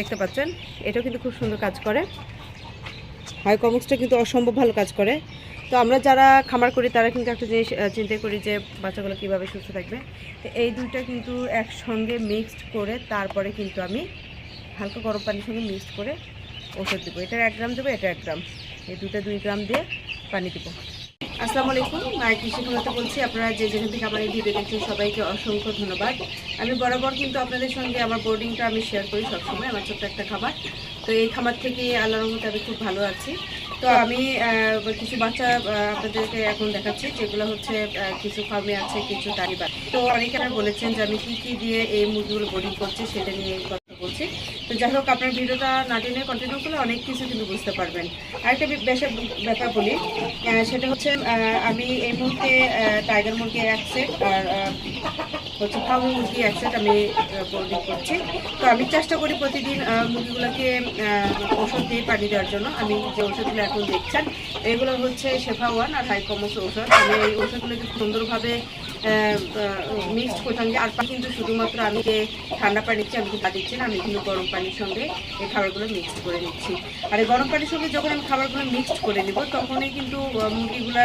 দেখতে পাচ্ছেন, এটাও কিন্তু খুব সুন্দর কাজ করে। হাই কমিক্সটা কিন্তু অসম্ভব ভালো কাজ করে। তো আমরা যারা খামার করি, তারা কিন্তু একটা জিনিস চিন্তা করি যে বাচ্চাগুলো কীভাবে সুস্থ থাকবে। তো এই দুইটা কিন্তু একসঙ্গে মিক্সড করে তারপরে কিন্তু আমি হালকা গরম পানির সঙ্গে মিক্সড করে ওষুধ দেবো। এটা এক গ্রাম দেবো, এটা এক গ্রাম। এই দুটো দুই গ্রাম দিয়ে পানি দেবো। আসসালামু আলাইকুম। মায়ের কৃষি ফোনাতে বলছি, আপনারা যে যেখান থেকে আমার এই ভিডিও দেখছেন, সবাইকে অসংখ্য ধন্যবাদ। আমি বরাবর কিন্তু আপনাদের সঙ্গে আমার বোর্ডিংটা আমি শেয়ার করি সবসময়, আমার ছোট্ট একটা খাবার তো এই খামার থেকে আল্লাহর রহমতে আমি খুব ভালো আছি। তো আমি কিছু বাচ্চা আপনাদেরকে এখন দেখাচ্ছি, যেগুলো হচ্ছে কিছু ফার্মে আছে, কিছু তারিবার তো অনেকে বলেছেন যে আমি কী কী দিয়ে এই মুরগিগুলো বোর্ডিং করছি, সেটা নিয়ে বলছি। তো যাই হোক, আপনার ভিডিওটা না টেনে কন্টিনিউ করলে অনেক কিছু কিন্তু বুঝতে পারবেন। আরেকটা বেশ ব্যাপার বলি সেটা হচ্ছে আমি এই মুহূর্তে টাইগার মুরগি এক সেট আর হচ্ছে ফার্মি মুরগি এক সেট আমি বোর্ডিং করছি। তো আমি চেষ্টা করি প্রতিদিন মুরগিগুলোকে ওষুধ দিয়ে পানি দেওয়ার জন্য। আমি যে ওষুধগুলো এখন দেখছেন, এগুলো হচ্ছে শেফা ওয়ান আর হাইকমোস ওষুধ আমি এই ওষুধগুলোকে সুন্দরভাবে মিক্সড করে থাকি আর কিন্তু শুধুমাত্র আমি যে ঠান্ডা পানি দিচ্ছি আমি কিন্তু দিচ্ছি না, আমি কিন্তু গরম পানির সঙ্গে এই খাবারগুলো মিক্সড করে নিচ্ছি। আর এই গরম পানির সঙ্গে যখন আমি খাবারগুলো মিক্সড করে নেব, তখনই কিন্তু মুরগিগুলো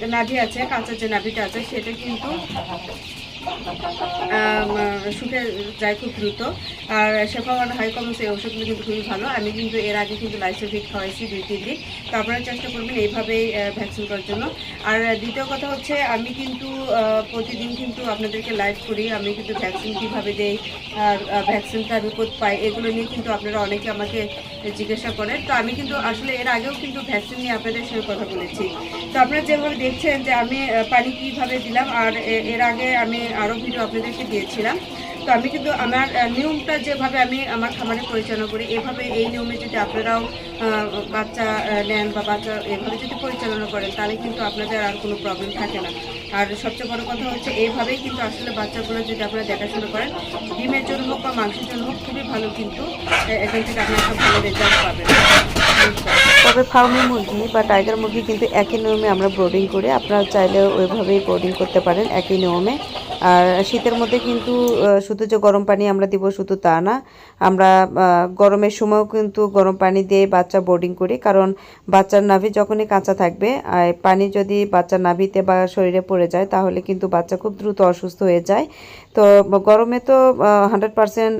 যে নাভি আছে কাঁচা যে নাভিটা আছে, সেটা কিন্তু শুকে যায় খুব দ্রুত। আর শেফাওয়ান হাই কমস এই ওষুধগুলো কিন্তু খুবই ভালো। আমি কিন্তু এর আগে কিন্তু লাইসোভিট খাওয়াইছি দুই, তিন দিন। তো আপনারা চেষ্টা করবেন এইভাবেই ভ্যাকসিন করার জন্য। আর দ্বিতীয় কথা হচ্ছে, আমি কিন্তু প্রতিদিন কিন্তু আপনাদেরকে লাইভ করি। আমি কিন্তু ভ্যাকসিন কীভাবে দেই, আর ভ্যাকসিনটা রিপোর্ট পাই, এগুলো নিয়ে কিন্তু আপনারা অনেকে আমাকে জিজ্ঞাসা করেন। তো আমি কিন্তু আসলে এর আগেও কিন্তু ভ্যাকসিন নিয়ে আপনাদের সঙ্গে কথা বলেছি। তো আপনারা যেভাবে দেখছেন যে আমি পানি কীভাবে দিলাম, আর এর আগে আমি আরও ভিডিও আপনাদেরকে দিয়েছিলাম। তো আমি কিন্তু আমার নিয়মটা যেভাবে আমি আমার খামারে পরিচালনা করি, এভাবে এই নিয়মে যদি আপনারাও বাচ্চা নেন বা বাচ্চা এভাবে যদি পরিচালনা করেন, তাহলে কিন্তু আপনাদের আর কোনো প্রবলেম থাকে না। আর সবচেয়ে বড় কথা হচ্ছে এইভাবেই কিন্তু আসলে বাচ্চাগুলো যদি আপনারা দেখাশোনা করেন, ডিমের জন্য হোক বা মাংসের জন্য হোক, খুবই ভালো কিন্তু এখান থেকে আপনি একটা ভালো রেজাল্ট পাবেন। তবে ফার্মি মুরগি বা টাইগার মুরগি কিন্তু একই নিয়মে আমরা ব্রোডিং করি। আপনারা চাইলে ওইভাবেই ব্রোডিং করতে পারেন, একই নিয়মে। আর শীতের মধ্যে কিন্তু শুধু যে গরম পানি আমরা দিব শুধু তা না, আমরা গরমের সময়ও কিন্তু গরম পানি দিয়ে বাচ্চা বোর্ডিং করি। কারণ বাচ্চার নাভি যখনই কাঁচা থাকবে, আর পানি যদি বাচ্চার নাভিতে বা শরীরে পড়ে যায়, তাহলে কিন্তু বাচ্চা খুব দ্রুত অসুস্থ হয়ে যায়। তো গরমে তো হান্ড্রেড পারসেন্ট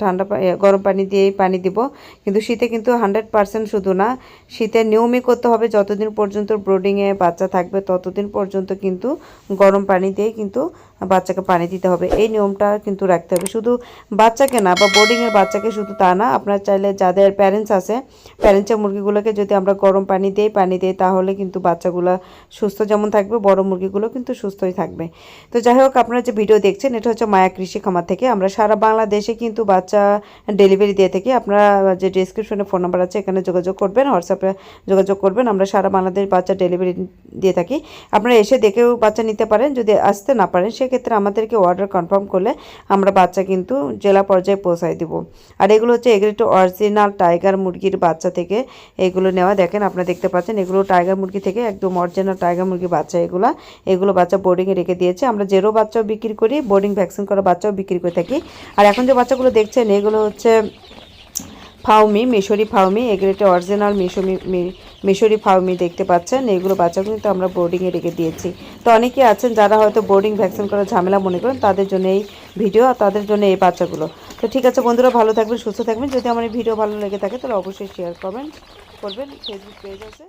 ঠান্ডা পা- গরম পানি দিয়েই পানি দিব। কিন্তু শীতে কিন্তু হান্ড্রেড পারসেন্ট শুধু না, শীতে নিয়মই করতে হবে, যতদিন পর্যন্ত ব্রোডিংয়ে বাচ্চা থাকবে, ততদিন পর্যন্ত কিন্তু গরম পানি দিয়েই কিন্তু বাচ্চাকে পানি দিতে হবে। এই নিয়মটা কিন্তু রাখতে হবে। শুধু বাচ্চাকে না, বা বোর্ডিংয়ের বাচ্চাকে শুধু তা না, আপনার চাইলে যাদের প্যারেন্টস আছে প্যারেন্টসের মুরগিগুলোকে যদি আমরা গরম পানি দিই পানি দিই, তাহলে কিন্তু বাচ্চাগুলো সুস্থ যেমন থাকবে, বড় মুরগিগুলো কিন্তু সুস্থই থাকবে। তো যাই হোক, আপনারা যে ভিডিও দেখছেন, এটা হচ্ছে মায়া কৃষি খামার থেকে। আমরা সারা বাংলাদেশে কিন্তু বাচ্চা ডেলিভারি দিয়ে থাকি। আপনারা যে ডিসক্রিপশনে ফোন নাম্বার আছে, এখানে যোগাযোগ করবেন হোয়াটসঅ্যাপে যোগাযোগ করবেন। আমরা সারা বাংলাদেশ বাচ্চা ডেলিভারি দিয়ে থাকি। আপনারা এসে দেখেও বাচ্চা নিতে পারেন। যদি আসতে না পারেন সেক্ষেত্রে আমাদেরকে অর্ডার কনফার্ম করলে আমরা বাচ্চা কিন্তু জেলা পর্যায়ে পৌঁছায় দিব। আর এগুলো হচ্ছে এগুলো একটু অরিজিনাল টাইগার মুরগির বাচ্চা থেকে এগুলো নেওয়া। দেখেন আপনারা দেখতে পাচ্ছেন, এগুলো টাইগার মুরগি থেকে একদম অরিজিনাল টাইগার মুরগি বাচ্চা এগুলো। এগুলো বাচ্চা বোর্ডিংয়ে রেখে দিয়েছে। আমরা জেরো বাচ্চাও বিক্রি করি বোর্ডিং ভ্যাকসিন করা বাচ্চাও বিক্রি করে থাকি। আর এখন যে বাচ্চাগুলো দেখছেন, এগুলো হচ্ছে ফাউমি মিশরি ফাউমি এগুলো একটা অরিজিনাল মিশমি মিশরি ফার্মি দেখতে পাচ্ছেন এইগুলো বাচ্চা কিন্তু আমরা বোর্ডিংয়ে রেখে দিয়েছি। তো অনেকে আছেন যারা হয়তো বোর্ডিং ভ্যাকসিন করার ঝামেলা মনে করেন, তাদের জন্য এই ভিডিও আর তাদের জন্য এই বাচ্চাগুলো। তো ঠিক আছে বন্ধুরা, ভালো থাকবেন, সুস্থ থাকবেন। যদি আমার এই ভিডিও ভালো লেগে থাকে, তাহলে অবশ্যই শেয়ার করবেন করবেন। ফেসবুক পেজ আছে।